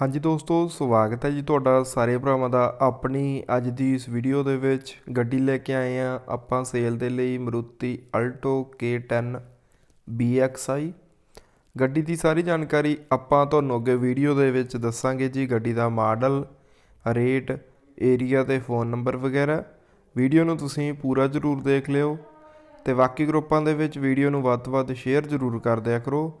ਹਾਂਜੀ ਦੋਸਤੋ, ਸਵਾਗਤ ਹੈ ਜੀ ਤੁਹਾਡਾ ਸਾਰੇ ਭਰਾਵਾਂ ਦਾ ਆਪਣੀ ਅੱਜ ਦੀ ਇਸ ਵੀਡੀਓ ਦੇ ਵਿੱਚ। ਗੱਡੀ ਲੈ ਕੇ ਆਏ ਆ ਆਪਾਂ ਸੇਲ ਦੇ ਲਈ ਮਰੂਤੀ ਅਲਟੋ K10 BXI ਗੱਡੀ ਦੀ ਸਾਰੀ ਜਾਣਕਾਰੀ ਆਪਾਂ ਤੁਹਾਨੂੰ ਅੱਗੇ ਵੀਡੀਓ ਦੇ ਵਿੱਚ ਦੱਸਾਂਗੇ ਜੀ, ਗੱਡੀ ਦਾ ਮਾਡਲ, ਰੇਟ ਏਰੀਆ ਤੇ ਫੋਨ ਨੰਬਰ ਵਗੈਰਾ। ਵੀਡੀਓ ਨੂੰ ਤੁਸੀਂ ਪੂਰਾ ਜ਼ਰੂਰ ਦੇਖ ਲਿਓ ਤੇ ਬਾਕੀ ਗਰੁੱਪਾਂ ਦੇ ਵਿੱਚ ਵੀਡੀਓ ਨੂੰ ਵੱਧ ਤੋਂ ਵੱਧ ਸ਼ੇਅਰ ਜ਼ਰੂਰ ਕਰ ਦਿਆ ਕਰੋ।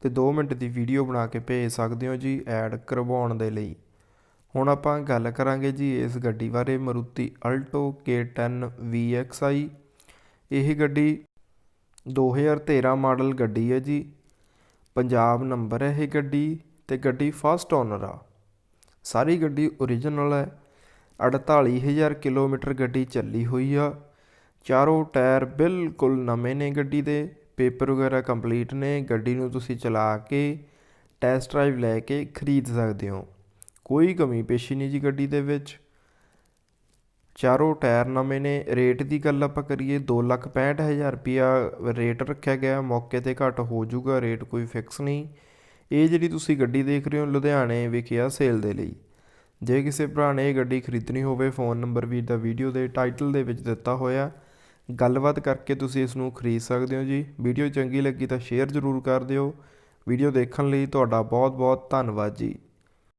ਤੇ 2 ਮਿੰਟ ਦੀ ਵੀਡੀਓ ਬਣਾ ਕੇ ਭੇਜ ਸਕਦੇ ਹੋ ਜੀ ਐਡ ਕਰਵਾਉਣ ਦੇ ਲਈ। ਹੁਣ ਆਪਾਂ ਗੱਲ ਕਰਾਂਗੇ ਜੀ ਇਸ ਗੱਡੀ ਬਾਰੇ ਮਰੂਤੀ ਅਲਟੋ K10 VXI ਇਹ ਗੱਡੀ 2013 ਮਾਡਲ ਗੱਡੀ ਹੈ ਜੀ। ਪੰਜਾਬ ਨੰਬਰ ਹੈ ਇਹ ਗੱਡੀ ਤੇ ਗੱਡੀ ਫਸਟ ਓਨਰ ਆ। ਸਾਰੀ ਗੱਡੀ ਓਰੀਜਨਲ ਹੈ। 48000 ਕਿਲੋਮੀਟਰ ਗੱਡੀ ਚੱਲੀ ਹੋਈ ਆ। ਚਾਰੋਂ ਟਾਇਰ ਬਿਲਕੁਲ ਨਵੇਂ ਨੇ ਗੱਡੀ ਦੇ। ਪੇਪਰ ਵਗੈਰਾ ਕੰਪਲੀਟ ਨੇ, ਗੱਡੀ ਨੂੰ ਤੁਸੀਂ ਚਲਾ ਕੇ ਟੈਸਟ ਡਰਾਈਵ ਲੈ ਕੇ ਖਰੀਦ ਸਕਦੇ ਹੋ। ਕੋਈ ਕਮੀ ਪੇਸ਼ੀ ਨਹੀਂ ਜੀ ਗੱਡੀ ਦੇ ਵਿੱਚ। ਚਾਰੋਂ ਟਾਇਰ ਨਵੇਂ ਨੇ। ਰੇਟ ਦੀ ਗੱਲ ਆਪਾਂ ਕਰੀਏ 265000 ਰੁਪਿਆ ਰੇਟ ਰੱਖਿਆ ਗਿਆ। ਮੌਕੇ ਤੇ ਘੱਟ ਹੋ ਜਾਊਗਾ, ਰੇਟ ਕੋਈ ਫਿਕਸ ਨਹੀਂ। ਇਹ ਜਿਹੜੀ ਤੁਸੀਂ ਗੱਡੀ ਦੇਖ ਰਹੇ ਹੋ, ਲੁਧਿਆਣੇ ਵਿਖੇ ਆ ਸੇਲ ਦੇ ਲਈ। ਜੇ ਕਿਸੇ ਭਰਾ ਨੇ ਇਹ ਗੱਡੀ ਖਰੀਦਣੀ ਹੋਵੇ ਫੋਨ ਨੰਬਰ ਵੀ ਦਾ ਵੀਡੀਓ ਦੇ ਟਾਈਟਲ ਦੇ ਵਿੱਚ ਦਿੱਤਾ ਹੋਇਆ। ਗੱਲਬਾਤ ਕਰਕੇ ਤੁਸੀਂ ਇਸ ਨੂੰ ਖਰੀਦ ਸਕਦੇ ਹੋ ਜੀ। ਵੀਡੀਓ ਚੰਗੀ ਲੱਗੀ ਤਾਂ ਸ਼ੇਅਰ ਜ਼ਰੂਰ ਕਰ ਦਿਓ। ਵੀਡੀਓ ਦੇਖਣ ਲਈ ਤੁਹਾਡਾ ਬਹੁਤ ਬਹੁਤ ਧੰਨਵਾਦ ਜੀ।